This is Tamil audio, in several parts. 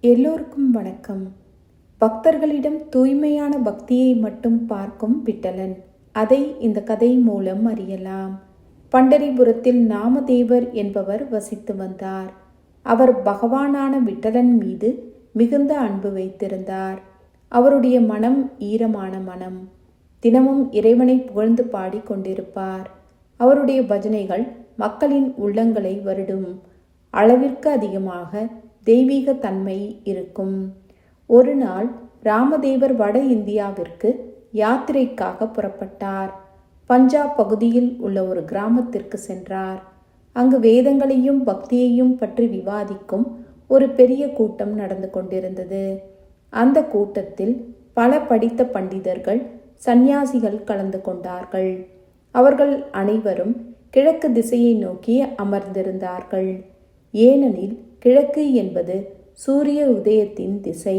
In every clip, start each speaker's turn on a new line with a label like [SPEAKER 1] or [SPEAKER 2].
[SPEAKER 1] எல்லோருக்கும் வணக்கம். பக்தர்களிடம் தூய்மையான பக்தியை மட்டும் பார்க்கும் விட்டலன் அதை இந்த கதை மூலம் அறியலாம். பண்டரிபுரத்தில் நாமதேவர் என்பவர் வசித்து வந்தார். அவர் பகவானான விட்டலன் மீது மிகுந்த அன்பு வைத்திருந்தார். அவருடைய மனம் ஈரமான மனம். தினமும் இறைவனை புகழ்ந்து பாடிக் கொண்டிருப்பார். அவருடைய பஜனைகள் மக்களின் உள்ளங்களை வருடும். அளவிற்கு அதிகமாக தெய்வீக தன்மை இருக்கும். ஒரு நாள் ராமதேவர் வட இந்தியாவிற்கு யாத்திரைக்காக புறப்பட்டார். பஞ்சாப் பகுதியில் உள்ள ஒரு கிராமத்திற்கு சென்றார். அங்கு வேதங்களையும் பக்தியையும் பற்றி விவாதிக்கும் ஒரு பெரிய கூட்டம் நடந்து கொண்டிருந்தது. அந்த கூட்டத்தில் பல படித்த பண்டிதர்கள் சந்நியாசிகள் கலந்து கொண்டார்கள். அவர்கள் அனைவரும் கிழக்கு திசையை நோக்கி அமர்ந்திருந்தார்கள். ஏனெனில் கிழக்கு என்பது சூரிய உதயத்தின் திசை.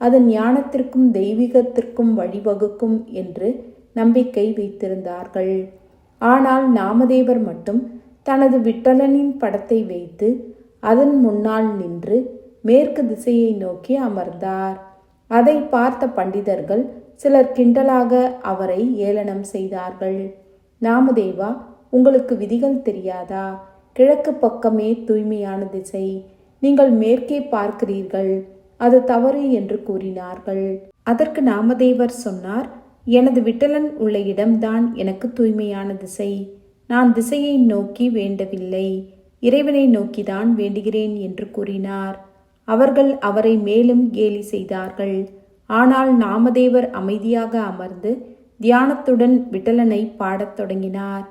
[SPEAKER 1] அது ஞானத்திற்கும் தெய்வீகத்திற்கும் வழிவகுக்கும் என்று நம்பிக்கை வைத்திருந்தார்கள். ஆனால் நாமதேவர் மட்டும் தனது விட்டலனின் படத்தை வைத்து அதன் முன்னால் நின்று மேற்கு திசையை நோக்கி அமர்ந்தார். அதை பார்த்த பண்டிதர்கள் சிலர் கிண்டலாக அவரை ஏளனம் செய்தார்கள். நாமதேவா உங்களுக்கு விதிகள் தெரியாதா? கிழக்கு பக்கமே தூய்மையான திசை. நீங்கள் மேற்கே பார்க்கிறீர்கள். அது தவறு என்று கூறினார்கள். அதற்கு நாமதேவர் சொன்னார் எனது விட்டலன் உள்ள இடம்தான் எனக்கு தூய்மையான திசை. நான் திசையை நோக்கி வேண்டவில்லை. இறைவனை நோக்கிதான் வேண்டுகிறேன் என்று கூறினார். அவர்கள் அவரை மேலும் கேலி செய்தார்கள். ஆனால் நாமதேவர் அமைதியாக அமர்ந்து தியானத்துடன் விட்டலனை பாடத் தொடங்கினார்.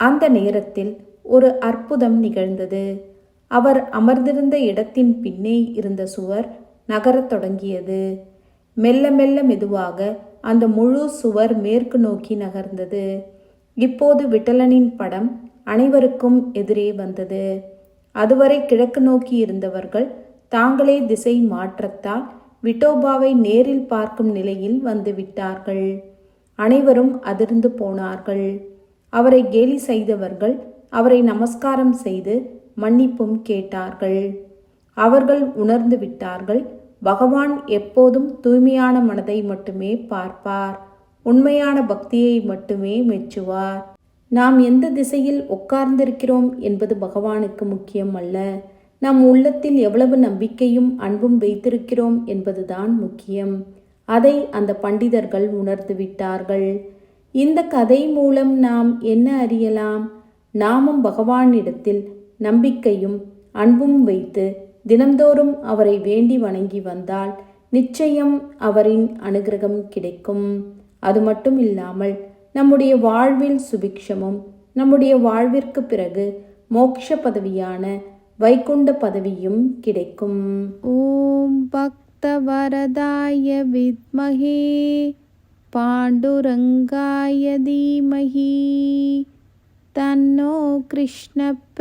[SPEAKER 1] அந்த நேரத்தில் ஒரு அற்புதம் நிகழ்ந்தது. அவர் அமர்ந்திருந்த இடத்தின் பின்னே இருந்த சுவர் நகரத் தொடங்கியது. மெல்ல மெல்ல மெதுவாக அந்த முழு சுவர் மேற்கு நோக்கி நகர்ந்தது. இப்போது விட்டலனின் படம் அனைவருக்கும் எதிரே வந்தது. அதுவரை கிழக்கு நோக்கி இருந்தவர்கள் தாங்களே திசை மாற்றத்தால் விட்டோபாவை நேரில் பார்க்கும் நிலையில் வந்து விட்டார்கள். அனைவரும் அதிர்ந்து போனார்கள். அவரை கேலி செய்தவர்கள் அவரை நமஸ்காரம் செய்து மன்னிப்பும் கேட்டார்கள். அவர்கள் உணர்ந்து விட்டார்கள் பகவான் எப்போதும் தூய்மையான மனதை மட்டுமே பார்ப்பார். உண்மையான பக்தியை மட்டுமே மெச்சுவார். நாம் எந்த திசையில் உட்கார்ந்திருக்கிறோம் என்பது பகவானுக்கு முக்கியம் அல்ல. நம் உள்ளத்தில் எவ்வளவு நம்பிக்கையும் அன்பும் வைத்திருக்கிறோம் என்பதுதான் முக்கியம். அதை அந்த பண்டிதர்கள் உணர்ந்து விட்டார்கள். இந்த கதை மூலம் நாம் என்ன அறியலாம்? நாமும் பகவானிடத்தில் நம்பிக்கையும் அன்பும் வைத்து தினந்தோறும் அவரை வேண்டி வணங்கி வந்தால் நிச்சயம் அவரின் அனுகிரகம் கிடைக்கும். அது மட்டும் இல்லாமல் நம்முடைய வாழ்வில் சுபிக்ஷமும் நம்முடைய வாழ்விற்கு பிறகு மோக்ஷ பதவியான வைகுண்ட பதவியும் கிடைக்கும்.
[SPEAKER 2] ஓம் பக்தவரதாய வித்மகே பாண்டுரங்காய தீமஹி तन्नो कृष्णप्रचोदयात्